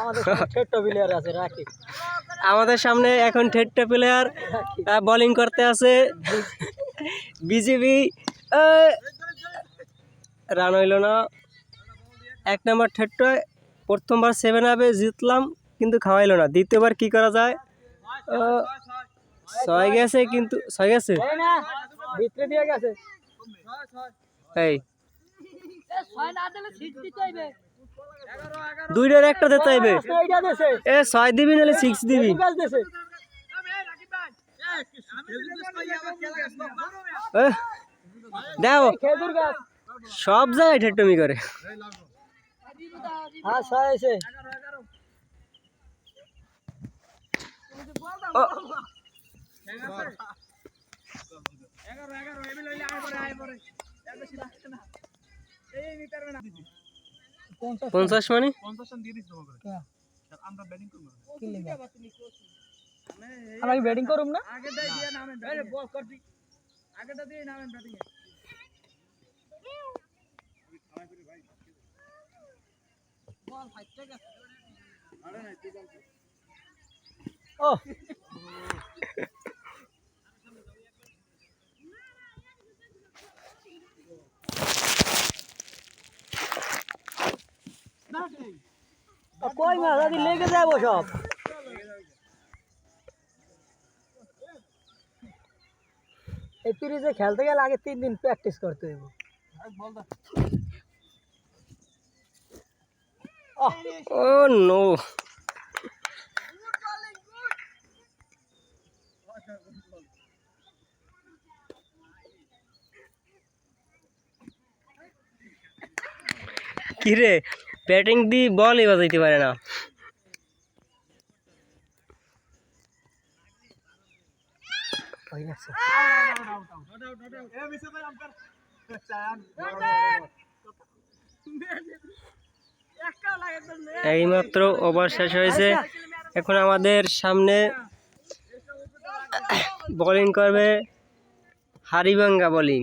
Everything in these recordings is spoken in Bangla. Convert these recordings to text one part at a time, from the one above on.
আমাদের ছোট্ট প্লেয়ার আছে রাখি আমাদের সামনে এখন ঠেট্টা প্লেয়ার বোলিং করতে আছে। বিজিবি রান হইল না। এক নম্বর ঠেট্টায় প্রথমবার সেভেন আপে জিতলাম কিন্তু খাওয়াইলো না। দ্বিতীয়বার কি করা যায়? ছয় গেছে কিন্তু ছয় গেছে? এই ভিতরে দিয়ে গেছে। এই। দুইটার একটা দিতে হইবে এইটা দেশে এ ছয় দিবি নাহলে সিক্স দিবি। গাছ দেশে এ, দেখো খেজুর গাছ। সব জায়গায় ঠেট্টমি করে। হ্যাঁ ছয় আছে ও, পঞ্চাশ মানে? আমি ব্যাটিং করুম না? ও। কই মাছ আদি লেগে যাব সব এই পিরিজে খেলতে গেলে আগে তিন দিন প্র্যাকটিস করতে হইব। ও নো। কিরে ব্যাটিং দি বলই বাজাইতে পারে না। এইমাত্র ওভার শেষ হয়েছে। এখন আমাদের সামনে বোলিং করবে হারিবাঙ্গা বোলিং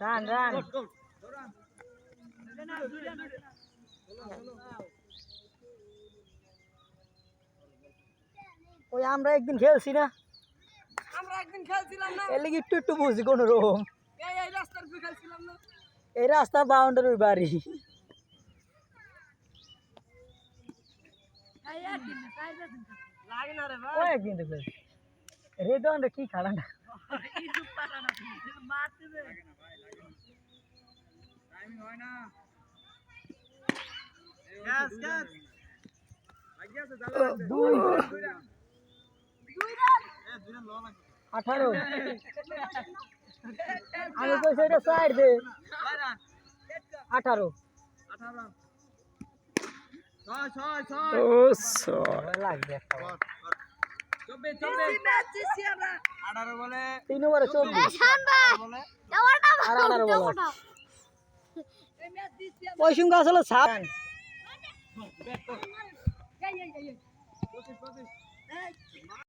রান রান ওই আমরা একদিন খেলছি না আমরা একদিন খেলছিলাম না এর লিগে একটু একটু বুঝি কোনো রকম এই এই রাস্তার উপরে খেলছিলাম না এই রাস্তা বাউন্ডারির বাড়ি এই একদিন না, তাই একদিন না। লাগে না রে ভাই ও একদিন তো খেলছি রেড ওয়ানটা কি খেলা না আঠারো আমি কইছি এটা সাইড দে আঠারো ও সর লাগবে একটা বার। ম্যাচ জিতছি তিন ওভারে চব্বিশ আর আঠারো বল। এই ম্যাচ জিতছি ওই সঙ্গে আসলে সাত এই। এই।